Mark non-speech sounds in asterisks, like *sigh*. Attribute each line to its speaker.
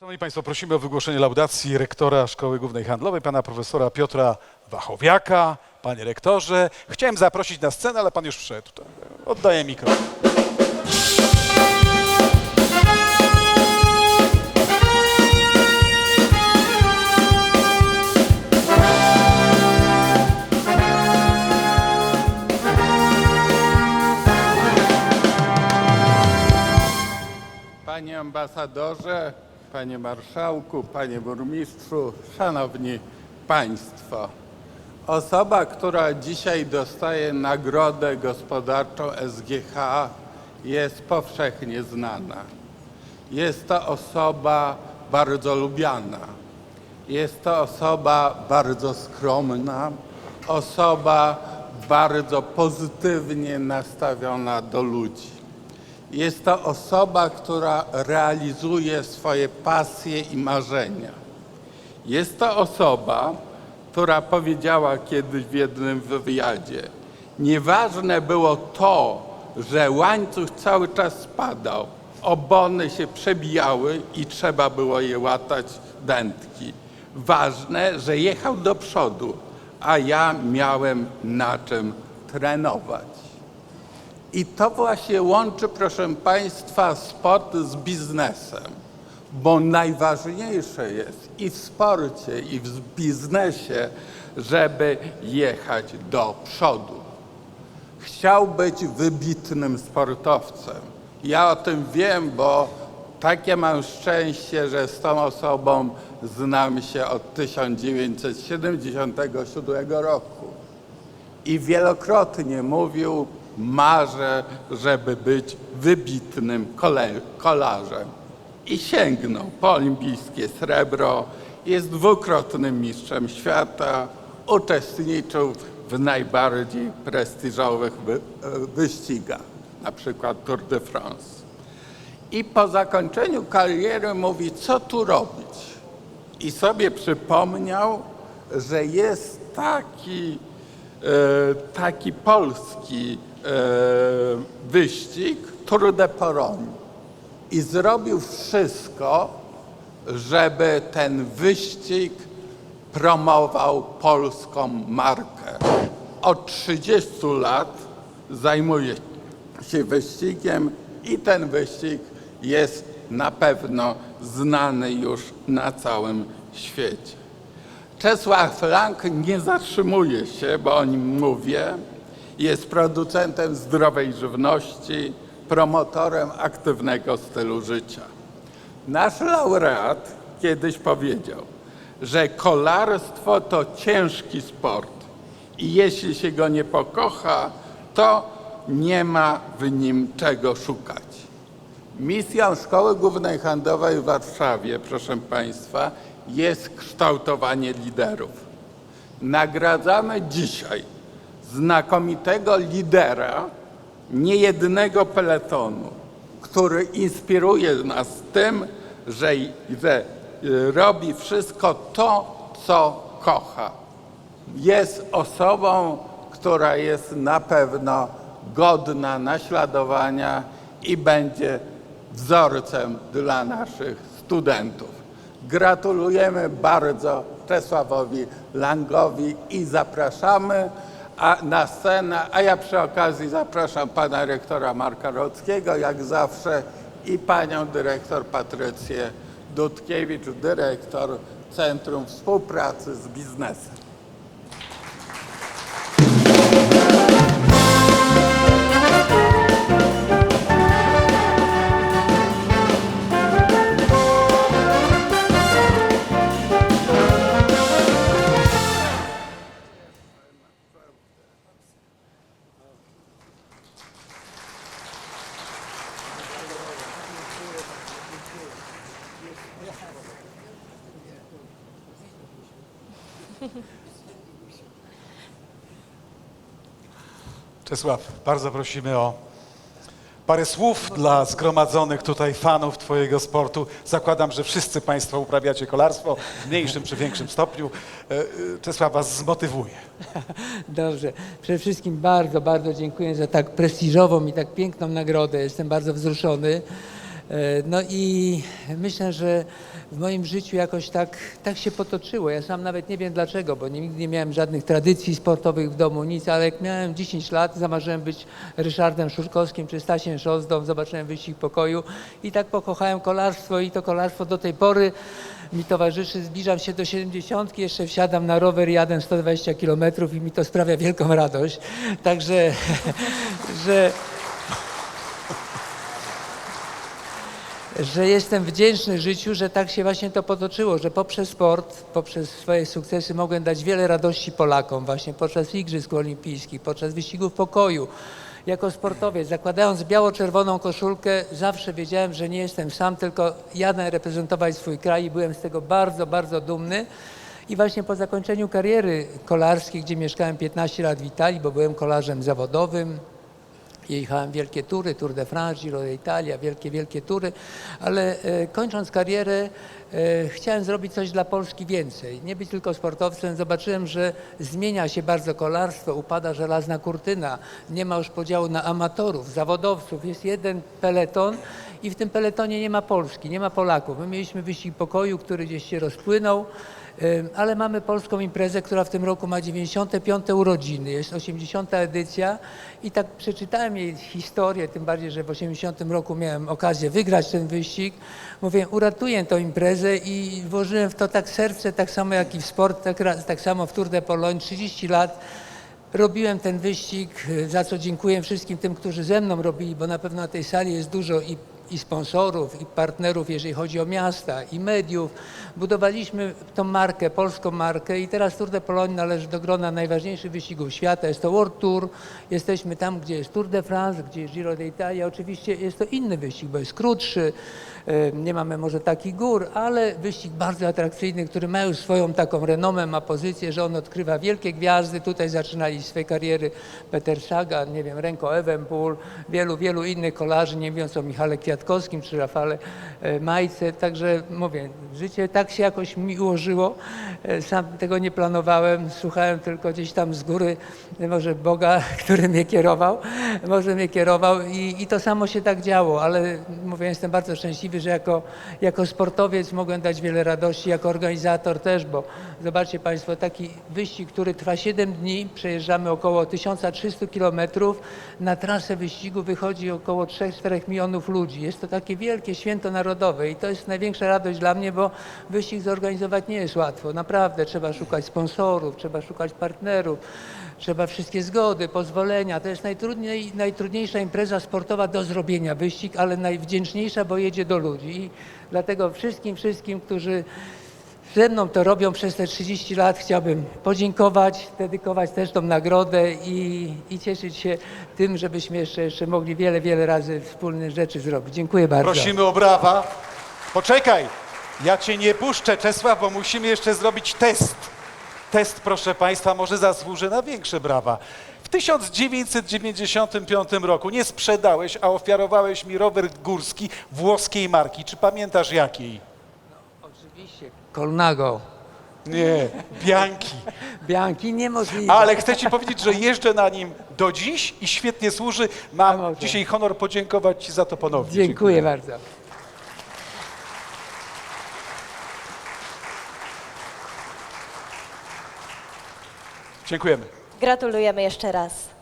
Speaker 1: Szanowni Państwo, prosimy o wygłoszenie laudacji rektora Szkoły Głównej Handlowej, pana profesora Piotra Wachowiaka. Panie rektorze, chciałem zaprosić na scenę, ale pan już wszedł. Oddaję mikrofon.
Speaker 2: Panie ambasadorze, panie marszałku, panie burmistrzu, szanowni państwo. Osoba, która dzisiaj dostaje nagrodę gospodarczą SGH jest powszechnie znana. Jest to osoba bardzo lubiana. Jest to osoba bardzo skromna, osoba bardzo pozytywnie nastawiona do ludzi. Jest to osoba, która realizuje swoje pasje i marzenia. Jest to osoba, która powiedziała kiedyś w jednym wywiadzie: Nieważne było to, że łańcuch cały czas spadał, obony się przebijały i trzeba było je łatać dętki. Ważne, że jechał do przodu, a ja miałem na czym trenować. I to właśnie łączy, proszę Państwa, sport z biznesem, bo najważniejsze jest i w sporcie, i w biznesie, żeby jechać do przodu. Chciał być wybitnym sportowcem. Ja o tym wiem, bo takie mam szczęście, że z tą osobą znam się od 1977 roku i wielokrotnie mówił, marzę, żeby być wybitnym kolarzem. I sięgnął po olimpijskie srebro, jest dwukrotnym mistrzem świata, uczestniczył w najbardziej prestiżowych wy- e, wyścigach, na przykład Tour de France. I po zakończeniu kariery mówi, co tu robić? I sobie przypomniał, że jest taki, e, taki polski wyścig Tour de Poroń. I zrobił wszystko, żeby ten wyścig promował polską markę. Od 30 lat zajmuje się wyścigiem i ten wyścig jest na pewno znany już na całym świecie. Czesław Lang nie zatrzymuje się, bo o nim mówię. Jest producentem zdrowej żywności, promotorem aktywnego stylu życia. Nasz laureat kiedyś powiedział, że kolarstwo to ciężki sport i jeśli się go nie pokocha, to nie ma w nim czego szukać. Misją Szkoły Głównej Handlowej w Warszawie, proszę Państwa, jest kształtowanie liderów. Nagradzamy dzisiaj znakomitego lidera niejednego peletonu, który inspiruje nas tym, że, że y, robi wszystko to, co kocha. Jest osobą, która jest na pewno godna naśladowania i będzie wzorcem dla naszych studentów. Gratulujemy bardzo Czesławowi Langowi i zapraszamy a, na scenę, a ja przy okazji zapraszam pana rektora Marka Rockiego, jak zawsze, i panią dyrektor Patrycję Dudkiewicz, dyrektor Centrum Współpracy z Biznesem.
Speaker 1: Czesław, bardzo prosimy o parę słów dla zgromadzonych tutaj fanów Twojego sportu. Zakładam, że wszyscy Państwo uprawiacie kolarstwo w mniejszym czy większym stopniu. E, Czesław Was zmotywuje.
Speaker 3: Dobrze. Przede wszystkim bardzo, bardzo dziękuję za tak prestiżową i tak piękną nagrodę. Jestem bardzo wzruszony. E, No i myślę, że w moim życiu jakoś tak, tak się potoczyło. Ja sam nawet nie wiem dlaczego, bo nigdy nie miałem żadnych tradycji sportowych w domu, nic, ale jak miałem 10 lat, zamarzyłem być Ryszardem Szurkowskim czy Stasiem Szozdą, zobaczyłem wyścig pokoju i tak pokochałem kolarstwo i to kolarstwo do tej pory mi towarzyszy. Zbliżam się do 70, jeszcze wsiadam na rower, jadę 120 km i mi to sprawia wielką radość. Także, *laughs* że że jestem wdzięczny życiu, że tak się właśnie to potoczyło, że poprzez sport, poprzez swoje sukcesy mogłem dać wiele radości Polakom właśnie podczas Igrzysk Olimpijskich, podczas wyścigów pokoju. Jako sportowiec, zakładając biało-czerwoną koszulkę, zawsze wiedziałem, że nie jestem sam, tylko jadę reprezentować swój kraj i byłem z tego bardzo, bardzo dumny. I właśnie po zakończeniu kariery kolarskiej, gdzie mieszkałem 15 lat w Italii, bo byłem kolarzem zawodowym, Jechałem wielkie tury, Tour de France, Giro d'Italia, wielkie, wielkie tury, ale e, kończąc karierę e, chciałem zrobić coś dla Polski więcej. Nie być tylko sportowcem. Zobaczyłem, że zmienia się bardzo kolarstwo, upada żelazna kurtyna, nie ma już podziału na amatorów, zawodowców. Jest jeden peleton i w tym peletonie nie ma Polski, nie ma Polaków. My mieliśmy wyścig pokoju, który gdzieś się rozpłynął. Ale mamy polską imprezę, która w tym roku ma 95. urodziny, jest 80. edycja i tak przeczytałem jej historię, tym bardziej, że w 80 roku miałem okazję wygrać ten wyścig. Mówię, uratuję tę imprezę i włożyłem w to tak serce, tak samo jak i w sport, tak, tak samo w Tour de Pologne, 30 lat. Robiłem ten wyścig, y, za co dziękuję wszystkim tym, którzy ze mną robili, bo na pewno na tej sali jest dużo i, i sponsorów, i partnerów, jeżeli chodzi o miasta, i mediów. Budowaliśmy tą markę, polską markę i teraz Tour de Pologne należy do grona najważniejszych wyścigów świata. Jest to World Tour, jesteśmy tam, gdzie jest Tour de France, gdzie jest Giro d'Italia. Oczywiście jest to inny wyścig, bo jest krótszy, nie mamy może takich gór, ale wyścig bardzo atrakcyjny, który ma już swoją taką renomę, ma pozycję, że on odkrywa wielkie gwiazdy. Tutaj zaczynali swoje kariery Peter Sagan, nie wiem, Renko Evenpool, wielu, wielu innych kolarzy, nie mówiąc o Michale Kwiatkowskim czy Rafale e, Majce. Także mówię, życie tak się jakoś mi ułożyło. E, Sam tego nie planowałem, słuchałem tylko gdzieś tam z góry, e, może Boga, *laughs* który mnie kierował, może mnie kierował i, i to samo się tak działo, ale mówię, jestem bardzo szczęśliwy, że jako, jako sportowiec mogłem dać wiele radości, jako organizator też, bo zobaczcie Państwo, taki wyścig, który trwa 7 dni, przejeżdżamy około 1300 kilometrów, na trasę wyścigu wychodzi około 3-4 milionów ludzi. Jest to takie wielkie święto narodowe i to jest największa radość dla mnie, bo wyścig zorganizować nie jest łatwo. Naprawdę trzeba szukać sponsorów, trzeba szukać partnerów, trzeba wszystkie zgody, pozwolenia. To jest najtrudniej, najtrudniejsza impreza sportowa do zrobienia, wyścig, ale najwdzięczniejsza, bo jedzie do ludzi. I dlatego wszystkim, wszystkim, którzy ze mną to robią przez te 30 lat, chciałbym podziękować, dedykować też tą nagrodę i, i cieszyć się tym, żebyśmy jeszcze, jeszcze mogli wiele, wiele razy wspólne rzeczy zrobić. Dziękuję bardzo.
Speaker 1: Prosimy o brawa. Poczekaj, ja cię nie puszczę, Czesław, bo musimy jeszcze zrobić test. Test, proszę Państwa, może zasłuży na większe brawa. W 1995 roku nie sprzedałeś, a ofiarowałeś mi rower górski włoskiej marki. Czy pamiętasz jakiej?
Speaker 3: Oczywiście. Colnago.
Speaker 1: Nie, Bianki.
Speaker 3: Bianki niemożliwe.
Speaker 1: Ale chcę Ci powiedzieć, że jeżdżę na nim do dziś i świetnie służy. Mam dzisiaj honor podziękować Ci za to ponownie.
Speaker 3: Dziękuję bardzo.
Speaker 1: Dziękujemy.
Speaker 4: Gratulujemy jeszcze raz.